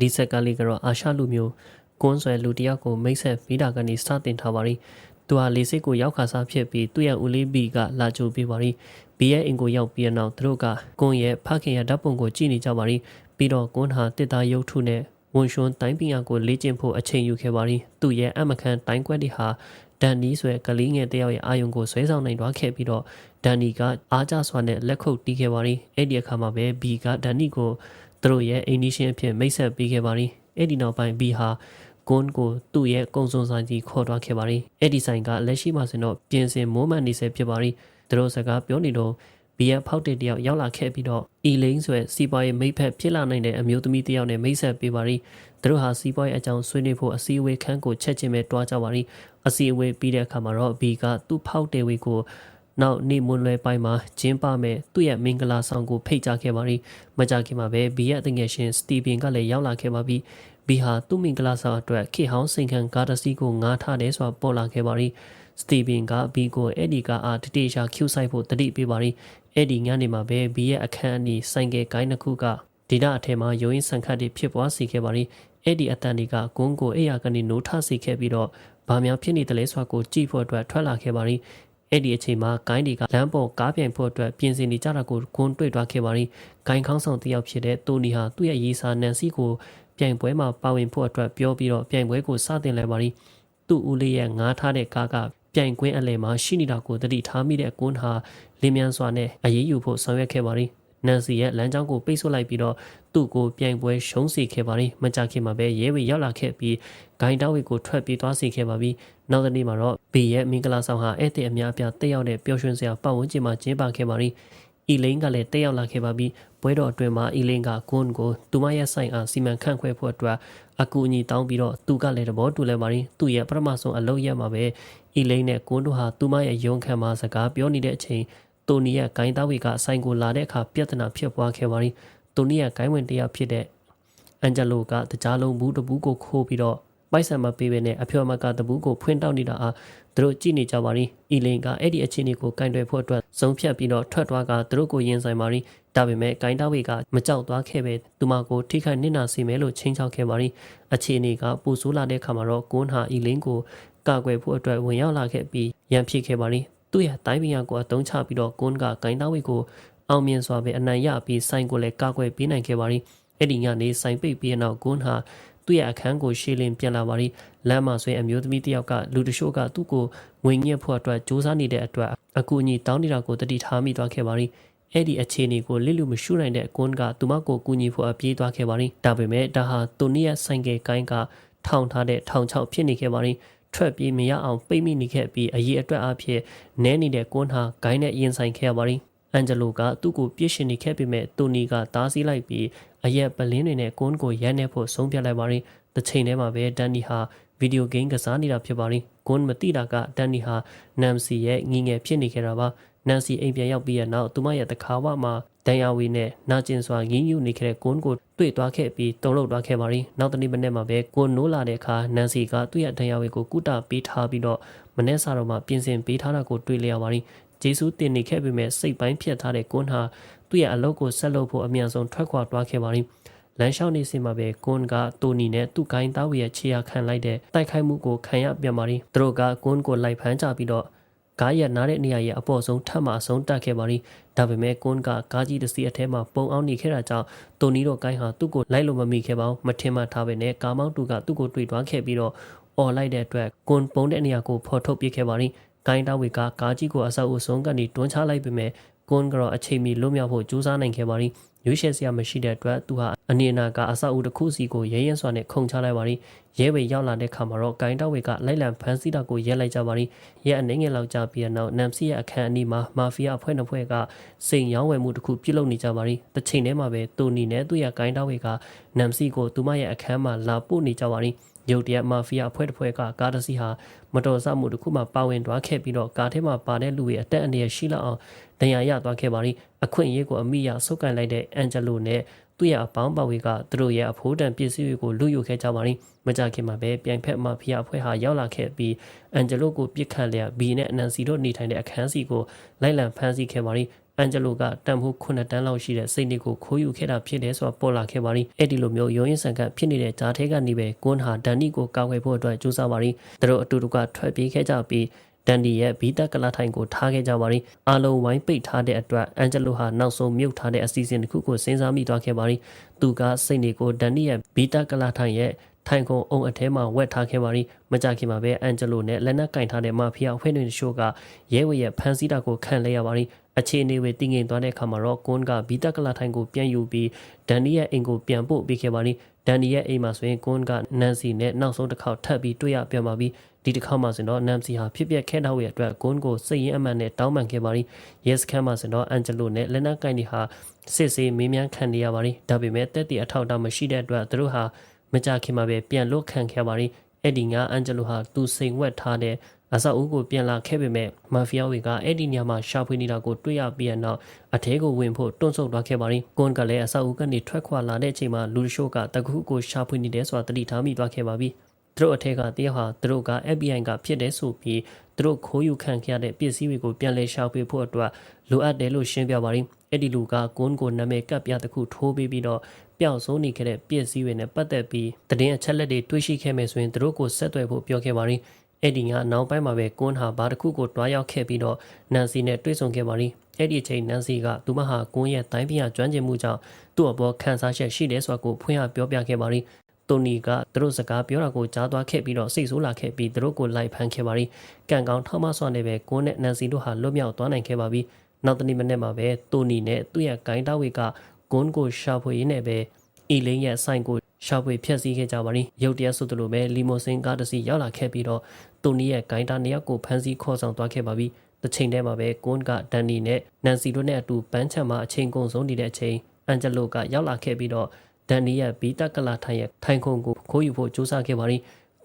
ဒီဆက်ကလေးကတော့အာရှလူမျိုးကွန်းဆွဲလူတစ်ယောက်ကိုမိတ်ဆက်မိတာကနေစတင်ထားပါရီသူဟာလေစိတ်ကိုရောက်ခါစားဖြစ်ပြီးသူ့ရဲ့ဦးလေးဘီကလာကြိုပေးပါရီဘီရဲ့အင်ကိုရောက်ပြီးနောက်သူတို့ကကွန်းရဲ့ဖခင်ရဲ့ဓာတ်ပုံကိုကြည့်နေကြပါရီပြီးတော့ကွန်းဟာတစ်သားရုပ်ထုနဲ့ဝန်ရှွန်တိုင်းပညာကိုလေ့ကျင့်ဖို့အချိန်ယူခဲ့ပါရီသူ့ရဲ့အမခန်တိုင်းကွက်တွေဟာဒန်နီဆိုတဲ့ကလေးငယ်တစ်ယောက်ရဲ့အာယုံကိုဆွဲဆောင်နိုင်သွားခဲ့ပြီးတော့ဒန်နီကအားကျစွာနဲ့လက်ခုပ်တီးခဲ့ပါရီအဲ့ဒီအခါမှာပဲဘီကဒန်နီကို သူတို့ရဲ့အိမ်နီးချင်းအဖြစ်မိတ်ဆက်ပေးခဲ့ပါရီအဲ့ဒီနောက်ပိုင်းဘီဟာကွန်းကိုသူ့ရဲ့ကုံစုံဆိုင်ကြီးခေါ်သွားခဲ့ပါရီအဲ့ဒီဆိုင်ကလက်ရှိမှာဆိုတော့ပြင်ဆင်မိုးမှန်နေစေဖြစ်ပါရီသူတို့စကားပြောနေတော့ဘီယက်ဖောက်တဲ့တယောက်ရောက်လာခဲ့ပြီးတော့အီလိန်ဆိုတဲ့စီပွားရေးမိတ်ဖက်ဖြစ်လာနိုင်တဲ့အမျိုးသမီးတယောက်နဲ့မိတ်ဆက်ပေးပါရီသူတို့ဟာစီပွားရေးအကြောင်းဆွေးနွေးဖို့အစည်းအဝေးခန်းကိုချက်ချင်းပဲတွားကြပါရီအစည်းအဝေးပြီးတဲ့အခါမှာတော့ဘီကသူ့ဖောက်တဲ့ဝေးကို နောက်နေ့မွန်းလွဲပိုင်းမှာကျင်းပမဲ့သူ့ရဲ့မင်္ဂလာဆောင်ကိုဖိတ်ကြားခဲ့ပါရီမကြခင်မှာပဲဘီရဲ့တငယ်ရှင်စတီဗင်ကလည်းရောက်လာခဲ့ပါပြီဘီဟာသူ့မင်္ဂလာဆောင်အတွက်ခေဟောင်းစိန်ခံကားတစ်စီးကိုငားထားတယ်ဆိုတာပေါ်လာခဲ့ပါရီစတီဗင်ကဘီကိုအဲ့ဒီကအားတတိရှာကျူဆိုင်ဖို့တတိပေးပါရီအဲ့ဒီညနေမှာပဲဘီရဲ့အခန်းအနီးဆိုင်ကယ်ကိုင်းတစ်ခုကဒီနာအထက်မှာရိုးရင်းဆန်ခတ်တွေဖြစ်ပွားစေခဲ့ပါရီအဲ့ဒီအတန်တွေကဂုံးကိုအိယာကနေနိုးထစေခဲ့ပြီးတော့ဘာများဖြစ်နေတယ်လဲဆိုတာကိုကြည့်ဖို့အတွက်ထွက်လာခဲ့ပါရီ အဲ့ဒီအချိန်မှာဂိုင်းတွေကလမ်းပေါ်ကားပြိုင်ဖို့အတွက်ပြင်ဆင်နေကြတာကိုဂွန်းတွေ့သွားခဲ့ပါရီဂိုင်းခေါင်းဆောင်တယောက်ဖြစ်တဲ့တိုနီဟာသူ့ရဲ့ရေးစာနန်စီကိုပြိုင်ပွဲမှာပါဝင်ဖို့အတွက်ပြောပြီးတော့ပြိုင်ပွဲကိုစတင်လိုက်ပါရီသူ့ဦးလေးရဲ့ငားထားတဲ့ကားကပြိုင်ကွင်းအလယ်မှာရှိနေတာကိုတတိထားမိတဲ့ကွန်းဟာလင်းမြန်စွာနဲ့အရေးယူဖို့ဆောင်ရွက်ခဲ့ပါရီ နန်စီရဲ့လမ်းကြောင်းကိုပိတ်ဆို့လိုက်ပြီးတော့သူ့ကိုပြိုင်ပွဲရှုံးစေခဲ့ပါရီမကြခင်မှာပဲရဲဝေရောက်လာခဲ့ပြီးဂိုင်းတောက်ဝေကိုထွက်ပြေးသွားစေခဲ့ပါပြီနောက်တစ်နေ့မှာတော့ဘီရဲ့မင်္ဂလာဆောင်ဟာဧည့်သည်အများအပြားတက်ရောက်တဲ့ပျော်ရွှင်စရာပတ်ဝန်းကျင်မှာကျင်းပခဲ့ပါရီအီလိန်ကလည်းတက်ရောက်လာခဲ့ပါပြီးပွဲတော်အတွင်းမှာအီလိန်ကဂွန်းကိုသူမရဲ့ဆိုင်အားစီမံခန့်ခွဲဖို့အတွက်အကူအညီတောင်းပြီးတော့သူကလည်းသဘောတူလဲပါရီသူ့ရဲ့ပထမဆုံးအလုပ်ရမှာပဲအီလိန်နဲ့ဂွန်းတို့ဟာသူမရဲ့ရုံးခန်းမှာစကားပြောနေတဲ့အချိန် တိုနီရဲ့ဂိုင်းသားဝေကဆိုင်ကိုလာတဲ့အခါပြဿနာဖြစ်ပွားခဲ့ပါရီတိုနီရဲ့ဂိုင်းဝင်တယောက်ဖြစ်တဲ့အန်ဂျလိုကတကြားလုံးဘူးတဘူးကိုခိုးပြီးတော့ပိုက်ဆံမပေးဘဲနဲ့အဖျော်မကတဘူးကိုဖွင့်တောက်နေတာအားသူတို့ကြည့်နေကြပါရီအီလင်ကအဲ့ဒီအခြေအနေကိုကင်တွယ်ဖို့အတွက်ဆုံးဖြတ်ပြီးတော့ထွက်သွားကသူတို့ကိုရင်ဆိုင်ပါရီဒါပေမဲ့ဂိုင်းသားဝေကမကြောက်သွားခဲ့ပဲသူမကိုထိခိုက်နစ်နာစေမယ်လို့ချင်းချောက်ခဲ့ပါရီအခြေအနေကပူဆိုးလာတဲ့ခါမှာတော့ကွန်းဟာအီလင်ကိုကာကွယ်ဖို့အတွက်ဝင်ရောက်လာခဲ့ပြီးရန်ဖြစ်ခဲ့ပါရီ သူ့ရဲ့တိုင်းပြည်ကိုအတုံးချပြီးတော့ကွန်းကဂိုင်းသားဝေကိုအောင်မြင်စွာပဲအနိုင်ရပြီးဆိုင်ကိုလည်းကာကွယ်ပေးနိုင်ခဲ့ပါရီအဲ့ဒီညနေဆိုင်ပိတ်ပြီးနောက်ကွန်းဟာသူ့ရဲ့အခန်းကိုရှေ့လင်းပြန်လာပါရီလမ်းမှာဆွေအမျိုးသမီးတယောက်ကလူတရှို့ကသူ့ကိုငွေညက်ဖို့အတွက်စူးစမ်းနေတဲ့အတွက်အကူအညီတောင်းနေတာကိုတတိထားမိသွားခဲ့ပါရီအဲ့ဒီအခြေအနေကိုလစ်လူမရှုနိုင်တဲ့ကွန်းကသူမကိုကူညီဖို့အပြေးသွားခဲ့ပါရီဒါပေမဲ့ဒါဟာသူနည်းရဲ့ဆိုင်ကယ်ကိုင်းကထောင်ထားတဲ့ထောင်ချောက်ဖြစ်နေခဲ့ပါရီ ထွက်ပြေးမရအောင်ပိတ်မိနေခဲ့ပြီးအရေးအတွက်အဖြစ်နဲနေတဲ့ကွန်းဟာဂိုင်းနဲ့ရင်ဆိုင်ခဲ့ရပါရီအန်ဂျလိုကသူ့ကိုပြစ်ရှင်နေခဲ့ပေမဲ့တိုနီကတားဆီးလိုက်ပြီးအရက်ပလင်းတွေနဲ့ကွန်းကိုရန်နေဖို့ဆုံးဖြတ်လိုက်ပါရင်တစ်ချိန်တည်းမှာပဲဒန်နီဟာဗီဒီယိုဂိမ်းကစားနေတာဖြစ်ပါရင်ကွန်းမသိတာကဒန်နီဟာနမ်စီရဲ့ငငယ်ဖြစ်နေခဲ့တာပါ နန်စီအိမ်ပြန်ရောက်ပြီးတဲ့နောက်သူမရဲ့တခါဝမှာဒန်ယာဝီနဲ့နာကျင်စွာငင်းယူနေခဲ့တဲ့ကွန်းကိုတွေ့သွားခဲ့ပြီးတုံ့လောက်သွားခဲ့ပါရင်နောက်တနေ့မနေ့မှာပဲကွန်းနိုးလာတဲ့အခါနန်စီကသူ့ရဲ့ဒန်ယာဝီကိုကုတာပေးထားပြီးတော့မနေ့စာတော့မှပြင်ဆင်ပေးထားတာကိုတွေ့လျက်ပါရင်ဂျေဆုတင်နေခဲ့ပေမဲ့စိတ်ပိုင်းဖြတ်ထားတဲ့ကွန်းဟာသူ့ရဲ့အလုပ်ကိုဆက်လုပ်ဖို့အမြန်ဆုံးထွက်ခွာသွားခဲ့ပါရင်လမ်းလျှောက်နေစင်မှာပဲကွန်းကတိုနီနဲ့သူ့ကိုင်းသားဝရဲ့ခြေရာခံလိုက်တဲ့တိုက်ခိုက်မှုကိုခံရပြန်ပါရင်သူတို့ကကွန်းကိုလိုက်ဖမ်းကြပြီးတော့ ကားရနားတဲ့နေရာရဲ့အပေါ်ဆုံးထပ်မှအဆုံးတက်ခဲ့ပါရီဒါပေမဲ့ကွန်းကကားကြီးတစ်စီးအထဲမှာပုံအောင်နေခဲ့တာကြောင့်တိုနီတို့ကိုင်းဟာသူ့ကိုလိုက်လို့မမိခဲ့ပါဘူးမထင်မှထားပဲနဲ့ကာမောင်းတူကသူ့ကိုတွေ့သွားခဲ့ပြီးတော့អော်လိုက်တဲ့အတွက်ကွန်ပုံတဲ့နေရာကိုဖော်ထုတ်ပစ်ခဲ့ပါရီကိုင်းတာဝေကကားကြီးကိုအဆောက်အဦဆုံးကနေတွန်းချလိုက်ပေမဲ့ကွန်ကတော့အချိန်မီလွတ်မြောက်ဖို့ကြိုးစားနိုင်ခဲ့ပါရီရွေးချယ်စရာမရှိတဲ့အတွက်သူဟာ အနေအနာကအဆောက်အဦတစ်ခုစီကိုရဲရဲစွာနဲ့ခုန်ချလိုက်ပါရီရဲဝေရောက်လာတဲ့ခါမှာတော့ဂိုင်းတောက်ဝေကလိုက်လံဖမ်းဆီးတာကိုရဲလိုက်ကြပါရီရဲအနေငယ်လောက်ကြပြီးတော့နမ်စီရဲ့အခန်းအနီးမှာမာဖီးယားအဖွဲ့နှစ်ဖွဲ့ကစိန်ရောင်းဝယ်မှုတစ်ခုပြုလုပ်နေကြပါရီတစ်ချိန်တည်းမှာပဲတိုနီနဲ့သူ့ရဲ့ဂိုင်းတောက်ဝေကနမ်စီကိုသူမရဲ့အခန်းမှာလာပို့နေကြပါရီရုတ်တရက်မာဖီးယားအဖွဲ့တစ်ဖွဲ့ကကားတစ်စီးဟာမတော်ဆမှုတစ်ခုမှပါဝင်သွားခဲ့ပြီးတော့ကားထဲမှာပါတဲ့လူတွေအတက်အနည်းရှိလောက်အောင်ဒဏ်ရာရသွားခဲ့ပါရီအခွင့်အရေးကိုအမိရဆုတ်ကန်လိုက်တဲ့အန်ဂျလိုနဲ့ သူ့ရဲ့အပေါင်းပါဝေကသူတို့ရဲ့အဖိုးတန်ပစ္စည်းတွေကိုလူယူခဲ့ကြပါရီမကြခင်မှာပဲပြိုင်ဖက်မာဖီးယားအဖွဲ့ဟာရောက်လာခဲ့ပြီးအန်ဂျလိုကိုပြစ်ခတ်လျက်ဘီနဲ့အနန်စီတို့နေထိုင်တဲ့အခန်းစီကိုလိုက်လံဖမ်းဆီးခဲ့ပါရီအန်ဂျလိုကတန်ဖိုး9တန်းလောက်ရှိတဲ့စိတ်နေကိုခိုးယူခဲ့တာဖြစ်တယ်ဆိုတာပေါ်လာခဲ့ပါရီအဲ့ဒီလိုမျိုးရုံရင်ဆန်ကဖြစ်နေတဲ့ဂျာထဲကနေပဲကွန်းဟာဒန်နီကိုကောက်ွယ်ဖို့အတွက်ကြိုးစားပါရီသူတို့အတူတူကထွက်ပြေးခဲ့ကြပြီး ဒန်ဒီရဲ့ဘီတက်ကလာထိုင်ကိုထားခဲ့ကြပါရီအားလုံးဝိုင်းပိတ်ထားတဲ့အတွက်အန်ဂျလိုဟာနောက်ဆုံးမြုပ်ထားတဲ့အစီအစဉ်တစ်ခုကိုစဉ်းစားမိသွားခဲ့ပါရီသူကစိတ်နေကိုဒန်နီရဲ့ဘီတက်ကလာထိုင်ရဲ့ထိုင်ခုံအုံအထဲမှာဝက်ထားခဲ့ပါရီမကြခင်မှာပဲအန်ဂျလိုနဲ့လက်နက်ကင်ထားတဲ့မာဖီယာအဖွဲ့တွေရှို့ကရဲဝဲရဲ့ဖန်ဆီးတာကိုခံလဲရပါရီ အခြေအနေဝေတည်ငြိမ်သွားတဲ့အခါမှာတော့ကွန်းကဘီတက်ကလာထိုင်ကိုပြန်ယူပြီးဒန်နီရဲ့အိမ်ကိုပြန်ပို့ပေးခဲ့ပါရီဒန်နီရဲ့အိမ်မှာဆိုရင်ကွန်းကနန်စီနဲ့နောက်ဆုံးတစ်ခေါက်ထပ်ပြီးတွေ့ရပြန်ပါပြီဒီတစ်ခေါက်မှာဆိုတော့နန်စီဟာဖြစ်ပျက်ခဲ့တဲ့အတွက်ကွန်းကိုစိတ်ရင်းအမှန်နဲ့တောင်းပန်ခဲ့ပါရီရဲစခန်းမှာဆိုတော့အန်ဂျလိုနဲ့လက်နက်ကင်တွေဟာစစ်ဆေးမေးမြန်းခံနေရပါရီဒါပေမဲ့တက်တီအထောက်အထားမရှိတဲ့အတွက်သူတို့ဟာမကြခင်မှာပဲပြန်လွတ်ခံခဲ့ပါရီအဲ့ဒီကအန်ဂျလိုဟာသူစိန်ဝက်ထားတဲ့ အဆောက်အဦကိုပြန်လာခဲ့ပေမဲ့မာဖီးယားတွေကအဲ့ဒီညမှာရှာဖွေနေတာကိုတွေ့ရပြီးနောက်အထဲကိုဝင်ဖို့တွန့်ဆုတ်သွားခဲ့ပါရင်ကွန်ကလည်းအဆောက်အဦကနေထွက်ခွာလာတဲ့အချိန်မှာလူရှို့ကတကူကိုရှာဖွေနေတယ်ဆိုတာတတိထားမိသွားခဲ့ပါပြီသူတို့အထက်ကတယောက်ဟာသူတို့က FBI ကဖြစ်တဲ့ဆိုပြီးသူတို့ခိုးယူခံခဲ့ရတဲ့ပစ္စည်းတွေကိုပြန်လည်ရှာဖွေဖို့အတွက်လိုအပ်တယ်လို့ရှင်းပြပါရင်အဲ့ဒီလူကကွန်ကိုနာမည်ကပ်ပြတခုထိုးပေးပြီးတော့ပျောက်ဆုံးနေခဲ့တဲ့ပစ္စည်းတွေနဲ့ပတ်သက်ပြီးတည်င်းအချက်လက်တွေတွေ့ရှိခဲ့မယ်ဆိုရင်သူတို့ကိုဆက်သွယ်ဖို့ပြောခဲ့ပါရင် အဲ့ဒီကနောက်ပိုင်းမှာပဲကွန်းဟာဘာတစ်ခုကိုတွားရောက်ခဲ့ပြီးတော့နန်စီနဲ့တွေ့ဆုံခဲ့ပါရီအဲ့ဒီအချိန်နန်စီကသူမဟာကွန်းရဲ့တိုင်းပြကျွမ်းကျင်မှုကြောင့်သူ့အပေါ်ခံစားချက်ရှိတယ်ဆိုတာကိုဖွင့်ရပြောပြခဲ့ပါရီတိုနီကသူတို့စကားပြောတာကိုကြားသွားခဲ့ပြီးတော့စိတ်ဆိုးလာခဲ့ပြီးသူတို့ကိုလိုက်ဖမ်းခဲ့ပါရီကံကောင်းထောက်မဆွမ်းနေပဲကွန်းနဲ့နန်စီတို့ဟာလွတ်မြောက်သွားနိုင်ခဲ့ပါပြီနောက်တနေ့မနေ့မှာပဲတိုနီနဲ့သူ့ရဲ့ဂိုင်းတာဝေကကွန်းကိုရှာဖွေရင်းနဲ့ပဲအီလင်းရဲ့ဆိုင်ကို ရှာဖွေဖျက်ဆီးခဲ့ကြပါရီရုတ်တရက်ဆိုသလိုပဲလီမိုဆင်ကားတစ်စီးရောက်လာခဲ့ပြီးတော့တူနီရဲ့ဂိုင်းတာနှစ်ယောက်ကိုဖမ်းဆီးခေါ်ဆောင်သွားခဲ့ပါပြီတစ်ချိန်တည်းမှာပဲကွန်းကဒန်နီနဲ့နန်စီတို့နဲ့အတူပန်းချံမှာအချိန်ကုန်ဆုံးနေတဲ့အချိန်အန်ဂျလိုကရောက်လာခဲ့ပြီးတော့ဒန်နီရဲ့ဘီတကလာထိုင်ရဲ့ထိုင်ခုံကိုခိုးယူဖို့ကြိုးစားခဲ့ပါရီ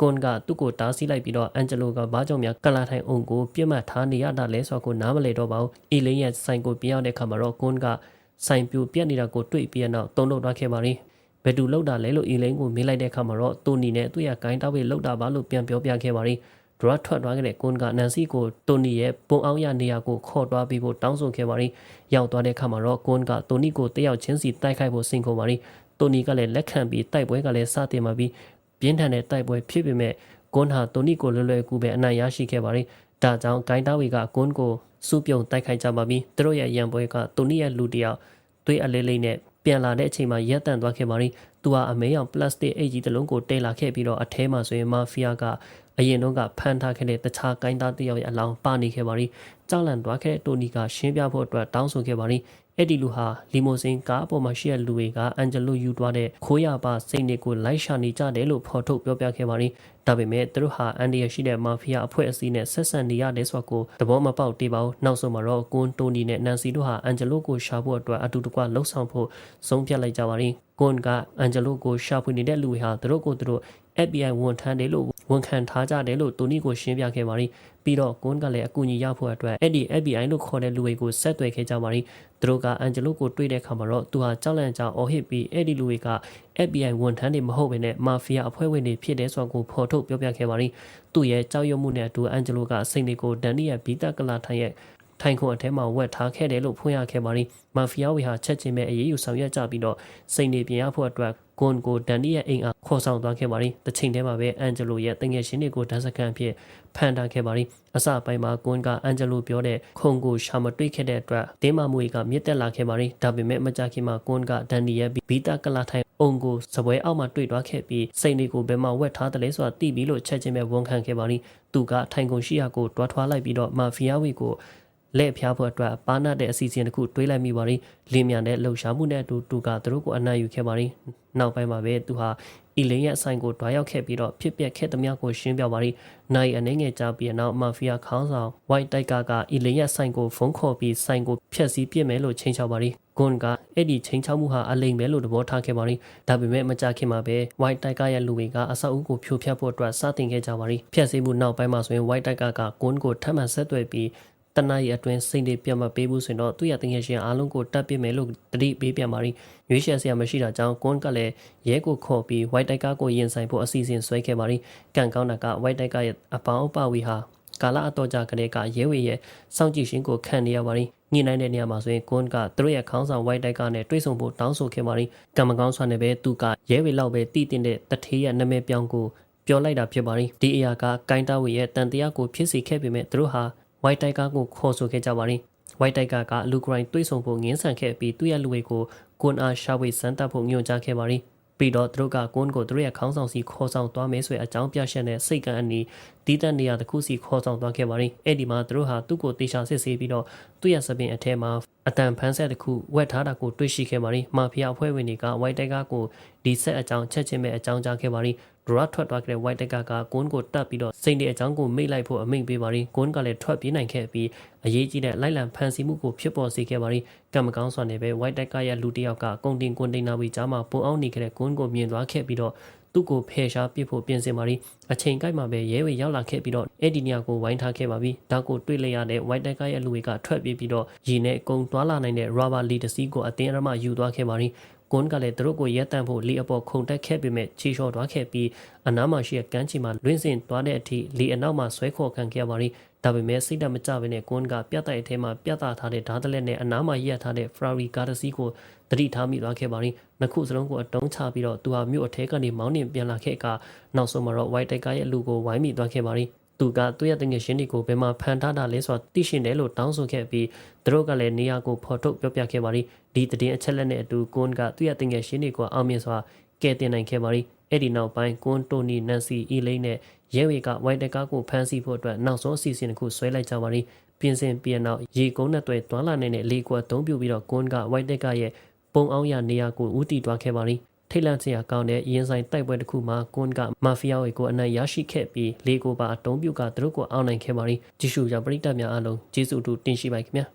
ကွန်ကသူ့ကိုတားဆီးလိုက်ပြီးတော့အန်ဂျလိုကဘာကြောင့်များကလာထိုင်အောင်ကိုပြစ်မှတ်ထားနေရတာလဲဆိုတော့ကိုနားမလည်တော့ပါဘူးအီလင်းရဲ့ဆိုင်ကိုပြရောက်တဲ့အခါမှာတော့ကွန်ကဆိုင်ပြူပြက်နေတာကိုတွေ့ပြီးတော့တုံ့လောက်သွားခဲ့ပါရီ ဘယ်သူလောက်တာလဲလို့အီလိန်ကိုမေးလိုက်တဲ့အခါမှာတော့တိုနီနဲ့သူ့ရဲ့ဂိုင်းတောက်ဝေလောက်တာပါလို့ပြန်ပြောပြခဲ့ပါရီဒရတ်ထွက်သွားခဲ့တဲ့ကွန်ကနန်စီကိုတိုနီရဲ့ပုံအောင်ရနေရာကိုခေါ်သွားပြီးဖို့တောင်းဆိုခဲ့ပါရီရောက်သွားတဲ့အခါမှာတော့ကွန်ကတိုနီကိုတယောက်ချင်းစီတိုက်ခိုက်ဖို့စင်ခေါ်ပါရီတိုနီကလည်းလက်ခံပြီးတိုက်ပွဲကလည်းစတင်ပါပြီးပြင်းထန်တဲ့တိုက်ပွဲဖြစ်ပေမဲ့ကွန်ဟာတိုနီကိုလွယ်လွယ်ကူပဲအနိုင်ရရှိခဲ့ပါရီဒါကြောင့်ဂိုင်းတာဝေကကွန်ကိုစုပြုံတိုက်ခိုက်ကြပါပြီးသူတို့ရဲ့ရန်ပွဲကတိုနီရဲ့လူတယောက်သွေးအလေးလေးနဲ့ ပြန်လာတဲ့အချိန်မှာရက်တန့်သွားခဲ့ပါရီသူဟာအမဲရောင်ပလတ်စတစ်အိတ်ကြီးတစ်လုံးကိုတဲလာခဲ့ပြီးတော့အထဲမှာဆိုရင်မာဖီးယားကအရင်တော့ကဖမ်းထားခဲ့တဲ့တခြားကိုင်းသားတယောက်ရဲ့အလောင်းပါနေခဲ့ပါရီကြောက်လန့်သွားခဲ့တဲ့တိုနီကရှင်းပြဖို့အတွက်တောင်းဆိုခဲ့ပါရီ အဲ့ဒီလူဟာလီမိုစင်ကားအပေါ်မှာရှိတဲ့လူတွေကအန်ဂျလိုယူသွားတဲ့ခိုးရပါစိတ်တွေကိုလိုက်ရှာနေကြတယ်လို့ဖော်ထုတ်ပြောပြခဲ့ပါရီဒါပေမဲ့သူတို့ဟာအန်ဒီရရှိတဲ့မာဖီးယားအဖွဲ့အစည်းနဲ့ဆက်ဆံနေရတယ်ဆိုတော့သဘောမပေါက်သေးပါဘူးနောက်ဆုံးမှာတော့ကွန်တိုနီနဲ့နန်စီတို့ဟာအန်ဂျလိုကိုရှာဖို့အတွက်အတူတကွလှုပ်ဆောင်ဖို့ဆုံးဖြတ်လိုက်ကြပါရီကွန်ကအန်ဂျလိုကိုရှာဖွေနေတဲ့လူတွေဟာသူတို့ကိုသူတို့ FBI ဝန်ထမ်းတယ်လို့ ဝန်ခံထားကြတယ်လို့တိုနီကိုရှင်းပြခဲ့ပါရီပြီးတော့ကွန်ကလည်းအကူအညီရဖို့အတွက်အဲ့ဒီ FBI လို့ခေါ်တဲ့လူတွေကိုဆက်သွယ်ခဲ့ကြပါရီသူတို့ကအန်ဂျလိုကိုတွေ့တဲ့အခါမှာတော့သူဟာကြောက်လန့်ကြောင်အော်ဟစ်ပြီးအဲ့ဒီလူတွေက FBI ဝန်ထမ်းတွေမဟုတ်ဘဲနဲ့မာဖီးယားအဖွဲ့ဝင်တွေဖြစ်တဲ့ဆိုတာကိုဖော်ထုတ်ပြောပြခဲ့ပါရီသူ့ရဲ့ကြောက်ရွံ့မှုနဲ့အတူအန်ဂျလိုကစိတ်တွေကိုဒန်နီရဲ့ဘီတာကလာထိုင်ရဲ့ ထိုင်ခုံအထဲမှာဝက်ထားခဲ့တယ်လို့ဖွင့်ရခဲ့ပါရီမာဖီးယားဝေဟာချက်ချင်းပဲအေးအေးယူဆောင်ရွက်ကြပြီးတော့စိတ်နေပြင်ရဖို့အတွက်ကွန်ကိုဒန်နီရဲ့အိမ်အားခေါ်ဆောင်သွားခဲ့ပါရီတစ်ချိန်တည်းမှာပဲအန်ဂျလိုရဲ့တငယ်ချင်းတွေကိုဓာတ်စကန်ဖြစ်ဖန်ထားခဲ့ပါရီအစပိုင်းမှာကွန်ကအန်ဂျလိုပြောတဲ့ခုံကိုရှာမတွေ့ခဲ့တဲ့အတွက်တင်းမမွေကမြစ်တက်လာခဲ့ပါရီဒါပေမဲ့မကြခင်မှာကွန်ကဒန်နီရဲ့ဘီတာကလာထိုင်အုံကိုစပွဲအောက်မှာတွေ့သွားခဲ့ပြီးစိတ်တွေကိုဘယ်မှာဝက်ထားတယ်လဲဆိုတာသိပြီးလို့ချက်ချင်းပဲဝန်ခံခဲ့ပါရီသူကထိုင်ကုန်ရှိရာကိုတွားထွားလိုက်ပြီးတော့မာဖီးယားဝေကို လက်ဖျားဖို့အတွက်ပါနာတဲ့အစီအစဉ်တစ်ခုတွေးလိုက်မိပါရီလင်းမြန်တဲ့လှုပ်ရှားမှုနဲ့အတူတူကသူတို့ကိုအနိုင်ယူခဲ့ပါရီနောက်ပိုင်းမှာပဲသူဟာအီလင်းရဲ့အဆိုင်ကိုတွားရောက်ခဲ့ပြီးတော့ဖြစ်ပျက်ခဲ့သမျှကိုရှင်းပြပါရီနိုင်အနေငယ်ကြပြီးနောက်မာဖီးယားခေါင်းဆောင် White Tiger ကအီလင်းရဲ့ဆိုင်ကိုဖုန်းခေါ်ပြီးဆိုင်ကိုဖျက်ဆီးပစ်မယ်လို့ချိန်ချောက်ပါရီကွန်ကအဲ့ဒီချိန်ချောက်မှုဟာအလိမ်ပဲလို့သဘောထားခဲ့ပါရီဒါပေမဲ့မကြခင်မှာပဲ White Tiger ရဲ့လူတွေကအဆောက်အဦကိုဖြိုဖျက်ဖို့အတွက်စတင်ခဲ့ကြပါရီဖျက်ဆီးမှုနောက်ပိုင်းမှာဆိုရင် White Tiger ကကွန်ကိုထပ်မံဆက်သွယ်ပြီး တနအီအတွင်းစိတ်တွေပြတ်မပေးဘူးဆိုရင်တော့သူ့ရဲ့တငယ်ရှင်အားလုံးကိုတတ်ပြစ်မယ်လို့တတိပေးပြန်ပါရီရွေးချယ်စရာမရှိတာကြောင့်ကွန်ကလည်းရဲကိုခေါ်ပြီး white tiger ကိုရင်ဆိုင်ဖို့အစီအစဉ်ဆွဲခဲ့ပါရီကန်ကောင်းတာက white tiger ရဲ့အပေါင်းအပဝီဟာကာလအတော်ကြာကလေးကရဲဝေရဲ့စောင့်ကြည့်ရှင်ကိုခံနေရပါတယ်ညှိနှိုင်းတဲ့နေရာမှာဆိုရင်ကွန်ကသူတို့ရဲ့ခေါင်းဆောင်ဝိုက်တိုက်ကနဲ့တွေးဆုံဖို့တောင်းဆိုခဲ့ပါတယ်ကံမကောင်းစွာနဲ့ပဲသူကရဲဝေလောက်ပဲတည်တင်တဲ့တထေးရဲ့နာမည်ပြောင်းကိုပြောလိုက်တာဖြစ်ပါတယ်ဒီအရာကကိုင်းတာဝေရဲ့တန်တရားကိုဖြစ်စေခဲ့ပေမဲ့သူတို့ဟာ ဝိုက်တိုက်ကကိုခေါ်ဆိုခဲ့ကြပါတယ်ဝိုက်တိုက်ကကလူဂရိုင်းတွေးဆုံဖို့ငင်းဆန်ခဲ့ပြီးသူ့ရဲ့လူဝေကိုကွန်အားရှာဝေစမ်းတပ်ဖို့ညွှန်ကြားခဲ့ပါတယ်ပြီးတော့သူတို့ကကွန်းကိုသူတို့ရဲ့ခေါင်းဆောင်စီခေါ်ဆောင်သွားမယ်ဆိုတဲ့အကြောင်းပြချက်နဲ့စိတ်ကအနီးတီးတန့်နေရာတစ်ခုစီခေါ်ဆောင်သွားခဲ့ပါတယ်။အဲ့ဒီမှာသူတို့ဟာသူ့ကိုတေချာစစ်ဆေးပြီးတော့သူ့ရဲ့စပင်အထဲမှာအတန်ဖန်းဆက်တစ်ခုဝက်ထားတာကိုတွေ့ရှိခဲ့ပါတယ်။မာဖီယာအဖွဲ့ဝင်တွေကဝိုက်တိုက်ကကိုဒီဆက်အကြောင်းချက်ချင်းပဲအကြောင်းကြားခဲ့ပါတယ်။ ဒရတ်ထွက်သွားတဲ့ဝိုက်တက်ကကကွန်းကိုတတ်ပြီးတော့စိတ်တဲ့အကြောင်းကိုမိတ်လိုက်ဖို့အမိန့်ပေးပါတယ်။ကွန်းကလည်းထွက်ပြေးနိုင်ခဲ့ပြီးအရေးကြီးတဲ့လိုက်လံဖန်ဆီးမှုကိုဖြစ်ပေါ်စေခဲ့ပါတယ်။ကံမကောင်းစွာနဲ့ပဲဝိုက်တက်ကရဲ့လူတစ်ယောက်ကကုန်တင်ကွန်တိန်နာဝီကြားမှာပုံအောင်နေခဲ့တဲ့ကွန်းကိုမြင်သွားခဲ့ပြီးတော့သူ့ကိုဖယ်ရှားပစ်ဖို့ပြင်ဆင်ပါရီအချိန်ကိုက်မှာပဲရဲဝေရောက်လာခဲ့ပြီးတော့အဲ့ဒီနေရာကိုဝိုင်းထားခဲ့ပါပြီဒါကိုတွေ့လိုက်ရတဲ့ white tiger ရဲ့လူတွေကထွက်ပြေးပြီးတော့ရေနဲ့အကုန်သွားလာနိုင်တဲ့ rubber lead တစ်စီးကိုအတင်းအရမယူသွားခဲ့ပါရီ ကွန်ကလည်းသူတို့ကိုရက်တန့်ဖို့လေအပေါ်ခုန်တက်ခဲ့ပေမဲ့ချီလျှော်သွားခဲ့ပြီးအနားမှာရှိတဲ့ကမ်းခြေမှာလွင့်စင်သွားတဲ့အထိလေအနောက်မှာဆွဲခေါ်ခံခဲ့ရပါရီဒါပေမဲ့စိတ်တမကြဘဲနဲ့ကွန်ကပြတ်တိုက်အထဲမှာပြတ်သားထားတဲ့ဓာတ်တလက်နဲ့အနားမှာရက်ထားတဲ့ Ferrari ကားတစ်စီးကိုတတိထားမိသွားခဲ့ပါရီနှစ်ခုစလုံးကိုအတုံးချပြီးတော့သူဟာမြို့အထဲကနေမောင်းနှင်ပြန်လာခဲ့ကနောက်ဆုံးမှာတော့ White Tiger ရဲ့လူကိုဝိုင်းမိသွားခဲ့ပါရီ သူကသူ့ရဲ့တငယ်ချင်းတွေကိုဘယ်မှာဖန်ထားတာလဲဆိုတာသိရှင်တယ်လို့တောင်းဆိုခဲ့ပြီးသူတို့ကလည်းနေရာကိုဖော်ထုတ်ပြောပြခဲ့ပါရီဒီတည်င်းအချက်လက်နဲ့အတူကွန်ကသူ့ရဲ့တငယ်ချင်းတွေကိုအောင်မြင်စွာကဲတင်နိုင်ခဲ့ပါရီအဲ့ဒီနောက်ပိုင်းကွန်တိုနီနန်စီအီလိန်နဲ့ရဲဝေကဝိုင်တကာကိုဖမ်းဆီးဖို့အတွက်နောက်ဆုံးအစီအစဉ်တစ်ခုဆွဲလိုက်ကြပါရီပြင်ဆင်ပြန်နောက်ရေကုန်းနဲ့တွေ့တွန်းလာနေတဲ့လေကွာသုံးပြပြီးတော့ကွန်ကဝိုင်တက်ကရဲ့ပုံအောင်ရနေရာကိုဦးတည်သွားခဲ့ပါရီ ထိတ်လန့်စရာကောင်းတဲ့ရင်ဆိုင်တိုက်ပွဲတစ်ခုမှာကွန်ကမာဖီးယားတွေကိုအနိုင်ရရှိခဲ့ပြီးလေကိုပါအတုံးပြုတ်ကသူတို့ကိုအောင်နိုင်ခဲ့ပါရီဂျီရှူကြောင့်ပရိသတ်များအားလုံးကျေးဇူးတူတင်ရှိပါခင်ဗျာ